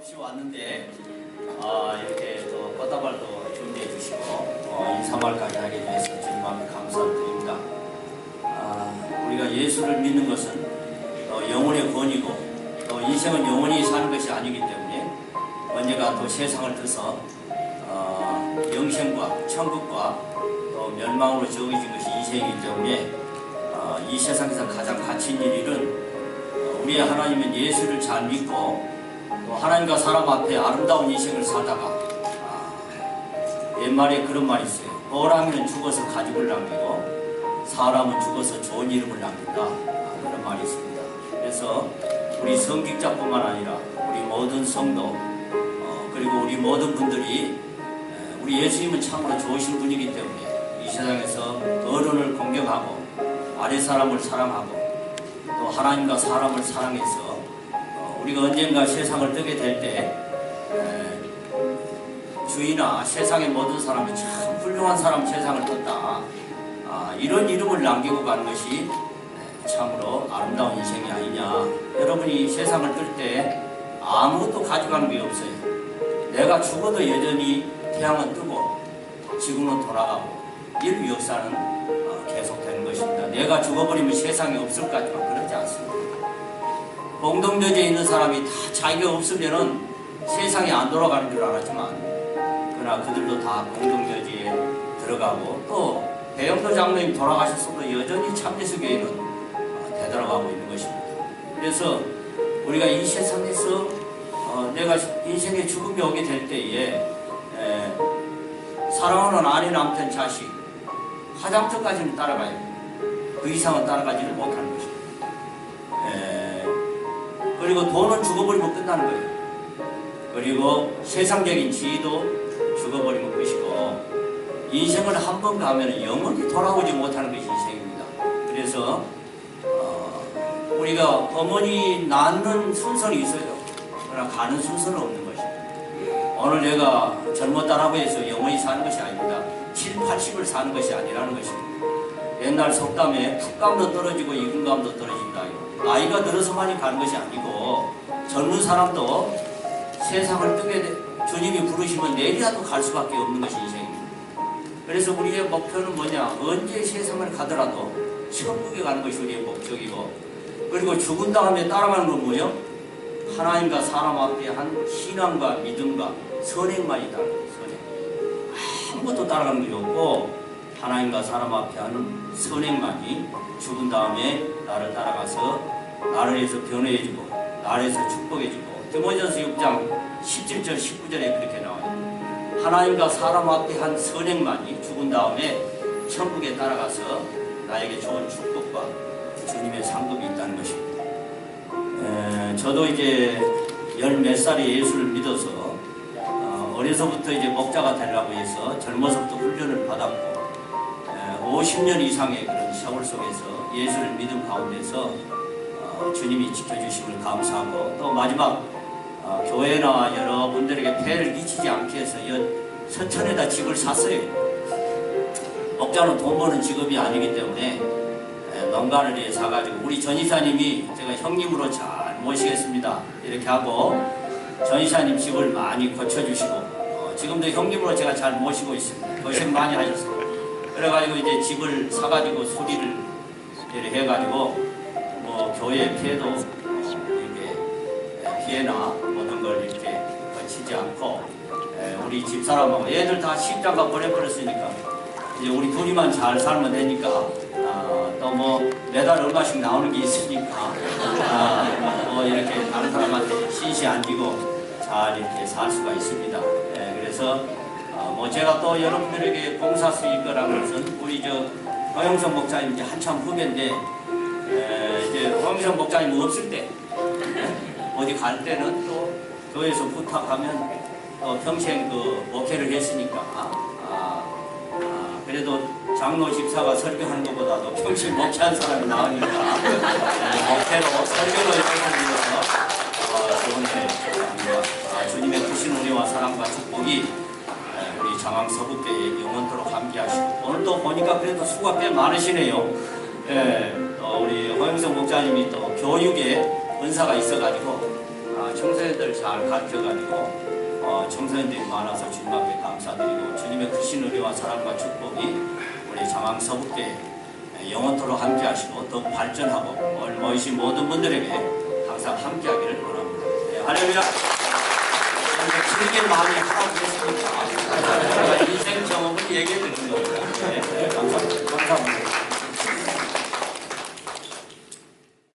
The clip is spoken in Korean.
없이 왔는데 아, 이렇게 또 꽃다발도 준비해 주시고 어, 인사말까지 하게 돼서 주님 앞에 감사를 드립니다. 아, 우리가 예수를 믿는 것은 어, 영혼의 권이고 또 인생은 영원히 사는 것이 아니기 때문에 언제가 또 세상을 떠서 어, 영생과 천국과 또 멸망으로 정해진 것이 인생이기 때문에 어, 이 세상에서 가장 가치 있는 일은 어, 우리의 하나님은 예수를 잘 믿고 또 하나님과 사람 앞에 아름다운 인생을 살다가 아, 옛말에 그런 말이 있어요. 호랑이는 죽어서 가죽을 남기고 사람은 죽어서 좋은 이름을 남긴다. 아, 그런 말이 있습니다. 그래서 우리 성직자뿐만 아니라 우리 모든 성도 어, 그리고 우리 모든 분들이 에, 우리 예수님은 참으로 좋으신 분이기 때문에 이 세상에서 어른을 공경하고 아래 사람을 사랑하고 또 하나님과 사람을 사랑해서 어, 우리가 언젠가 세상을 뜨게 될 때 주위나 세상의 모든 사람이 참 훌륭한 사람 세상을 떴다. 아, 이런 이름을 남기고 가는 것이 에, 참으로 아름다운 인생이 아니냐. 여러분이 세상을 뜰 때 아무것도 가져가는 게 없어요. 내가 죽어도 여전히 태양은 뜨고 지구는 돌아가고 이 역사는 어, 계속되는 것입니다. 내가 죽어버리면 세상에 없을 까지만 그러지 않습니다. 공동묘지에 있는 사람이 다 자기가 없으면은 세상이 안 돌아가는 줄 알았지만 그러나 그들도 다 공동묘지에 들어가고 또 대형도 장로님 돌아가셨어도 여전히 참예수 교회는 어, 되돌아가고 있는 것입니다. 그래서 우리가 이 세상에서 어, 내가 인생의 죽음이 오게 될 때에 에, 사랑하는 아내 남편 자식 화장터까지는 따라가야 돼요. 그 이상은 따라가지를 못하는 것입니다. 에, 그리고 돈은 죽어버리면 끝나는 거예요. 그리고 세상적인 지위도 죽어버리면 끝이고 인생을 한 번 가면 영원히 돌아오지 못하는 것이 인생입니다. 그래서 어, 우리가 어머니 낳는 순서는 있어요. 그러나 가는 순서는 없는 것입니다. 오늘 내가 젊었다라고 해서 영원히 사는 것이 아닙니다. 7, 80을 사는 것이 아니라는 것입니다. 옛날 속담에 풋감도 떨어지고 익은감도 떨어진다. 나이가 들어서만이 가는 것이 아니고 젊은 사람도 세상을 뜨게 돼 주님이 부르시면 내일이라도 갈 수밖에 없는 것이 인생입니다. 그래서 우리의 목표는 뭐냐? 언제 세상을 가더라도 천국에 가는 것이 우리의 목적이고 그리고 죽은 다음에 따라가는 건 뭐요? 하나님과 사람 앞에 한 신앙과 믿음과 선행만이다. 선행. 아무것도 따라가는 게 없고 하나님과 사람 앞에 하는 선행만이 죽은 다음에 나를 따라가서 나를 위해서 변호해주고 나를 위해서 축복해주고 디모전서 6장 17절 19절에 그렇게 나와요. 하나님과 사람 앞에 한 선행만이 죽은 다음에 천국에 따라가서 나에게 좋은 축복과 주님의 상급이 있다는 것입니다. 에, 저도 이제 열 몇 살에 예수를 믿어서 어, 어려서부터 이제 목자가 되려고 해서 젊어서부터 훈련을 받았고 에, 50년 이상의 그런 세월 속에서 예수를 믿은 가운데서 어, 주님이 지켜주심을 감사하고 또 마지막 어, 교회나 여러분들에게 폐를 끼치지 않게 해서 여, 서천에다 집을 샀어요. 목자는 돈 버는 직업이 아니기 때문에 에, 농가를 위해 사가지고 우리 전 이사님이 제가 형님으로 잘 모시겠습니다. 이렇게 하고 전 이사님 집을 많이 고쳐주시고 어, 지금도 형님으로 제가 잘 모시고 있습니다. 고생 많이 하셨어요. 그래가지고 이제 집을 사가지고 수리를 해가지고 뭐 교회 폐도 어, 이렇게 피해나 모든 걸 이렇게 거치지 않고 에, 우리 집사람하고 애들 다 십자가 보내버렸으니까 이제 우리 둘이만 잘 살면 되니까 아, 또뭐 매달 얼마씩 나오는 게 있으니까 아, 뭐 이렇게 다른 사람한테 신시 안 지고 잘 이렇게 살 수가 있습니다. 예, 그래서 아, 뭐 제가 또 여러분들에게 봉사 수익 거라는 것은 우리 저 허영선 목사님 이제 한참 후배인데 에, 이제 허영선 목사님 없을 때 예, 어디 갈 때는 또 교회에서 부탁하면 또 평생 그 목회를 했으니까. 아, 아, 그래도 장로 집사가 설교하는 것보다도 평생 목회한 사람이 나으니까. 네, 목회로 설교로 연결되어서 보니까 그래도 수가 꽤 많으시네요. 예, 또 우리 허영성 목사님이 또 교육에 은사가 있어가지고 아, 청소년들 잘 가르쳐가지고 어, 청소년들이 많아서 주님 앞에 감사드리고 주님의 크신 은혜와 사랑과 축복이 우리 장항서북대 영원토록 함께 하시고 더 발전하고 얼마이신 모든 분들에게 항상 함께 하기를 원합니다. 네, 할렐루야. 즐길 마음이 계십니까? 제가 인생 얘기해드리는 겁니다. 네. 네, 감사합니다. 감사합니다.